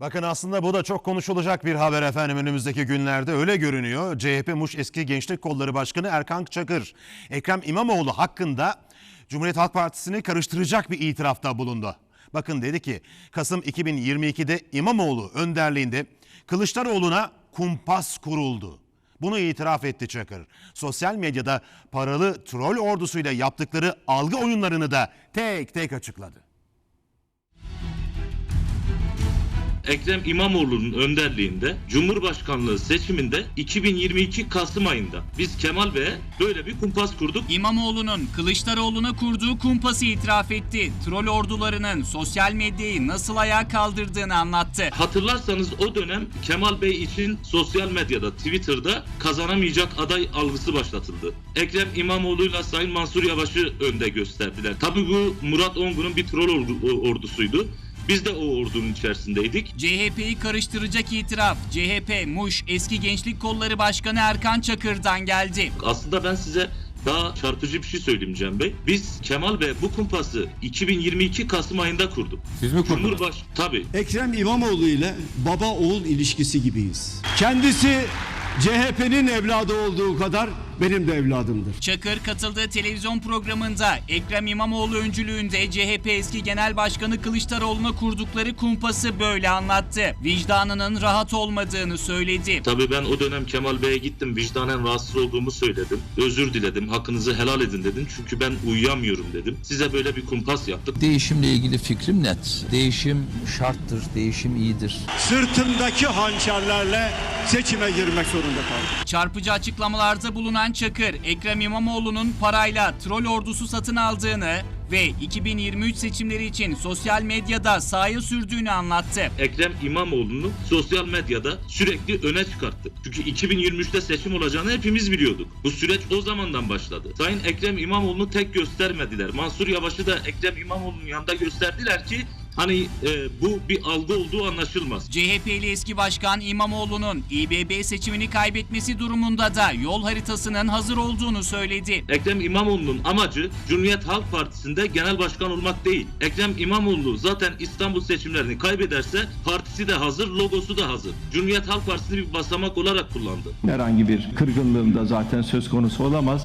Bakın aslında bu da çok konuşulacak bir haber efendim önümüzdeki günlerde öyle görünüyor. CHP Muş Eski Gençlik Kolları Başkanı Erkan Çakır, Ekrem İmamoğlu hakkında Cumhuriyet Halk Partisi'ni karıştıracak bir itirafta bulundu. Bakın dedi ki Kasım 2022'de İmamoğlu önderliğinde Kılıçdaroğlu'na kumpas kuruldu. Bunu itiraf etti Çakır. Sosyal medyada paralı troll ordusuyla yaptıkları algı oyunlarını da tek tek açıkladı. Ekrem İmamoğlu'nun önderliğinde Cumhurbaşkanlığı seçiminde 2022 Kasım ayında biz Kemal Bey'e böyle bir kumpas kurduk. İmamoğlu'nun Kılıçdaroğlu'na kurduğu kumpası itiraf etti. Troll ordularının sosyal medyayı nasıl ayağa kaldırdığını anlattı. Hatırlarsanız o dönem Kemal Bey için sosyal medyada, Twitter'da kazanamayacak aday algısı başlatıldı. Ekrem İmamoğlu'yla Sayın Mansur Yavaş'ı önde gösterdiler. Tabii bu Murat Ongun'un bir troll ordu- ordusuydu. Biz de o ordunun içerisindeydik. CHP'yi karıştıracak itiraf CHP Muş Eski Gençlik Kolları Başkanı Erkan Çakır'dan geldi. Aslında ben size daha çarpıcı bir şey söyleyeyim Cem Bey. Biz Kemal Bey bu kumpası 2022 Kasım ayında kurduk. Siz mi kurdunuz? Cumhurbaş tabii. Ekrem İmamoğlu ile baba oğul ilişkisi gibiyiz. Kendisi CHP'nin evladı olduğu kadar benim de evladımdır. Çakır katıldığı televizyon programında Ekrem İmamoğlu öncülüğünde CHP eski genel başkanı Kılıçdaroğlu'na kurdukları kumpası böyle anlattı. Vicdanının rahat olmadığını söyledi. Tabii ben o dönem Kemal Bey'e gittim. Vicdanen rahatsız olduğumu söyledim. Özür diledim. Hakkınızı helal edin dedim. Çünkü ben uyuyamıyorum dedim. Size böyle bir kumpas yaptık. Değişimle ilgili fikrim net. Değişim şarttır, değişim iyidir. Sırtımdaki hançerlerle seçime girmek zorunda kaldım. Çarpıcı açıklamalarda bulunan Çakır, Ekrem İmamoğlu'nun parayla troll ordusu satın aldığını ve 2023 seçimleri için sosyal medyada sahaya sürdüğünü anlattı. Ekrem İmamoğlu'nu sosyal medyada sürekli öne çıkarttı. Çünkü 2023'te seçim olacağını hepimiz biliyorduk. Bu süreç o zamandan başladı. Sayın Ekrem İmamoğlu'nu tek göstermediler. Mansur Yavaş'ı da Ekrem İmamoğlu'nun yanında gösterdiler ki hani e, bu bir algı olduğu anlaşılmaz. CHP'li eski başkan İmamoğlu'nun İBB seçimini kaybetmesi durumunda da yol haritasının hazır olduğunu söyledi. Ekrem İmamoğlu'nun amacı Cumhuriyet Halk Partisi'nde genel başkan olmak değil. Ekrem İmamoğlu zaten İstanbul seçimlerini kaybederse partisi de hazır, logosu da hazır. Cumhuriyet Halk Partisi'ni bir basamak olarak kullandı. Herhangi bir kırgınlığım da zaten söz konusu olamaz.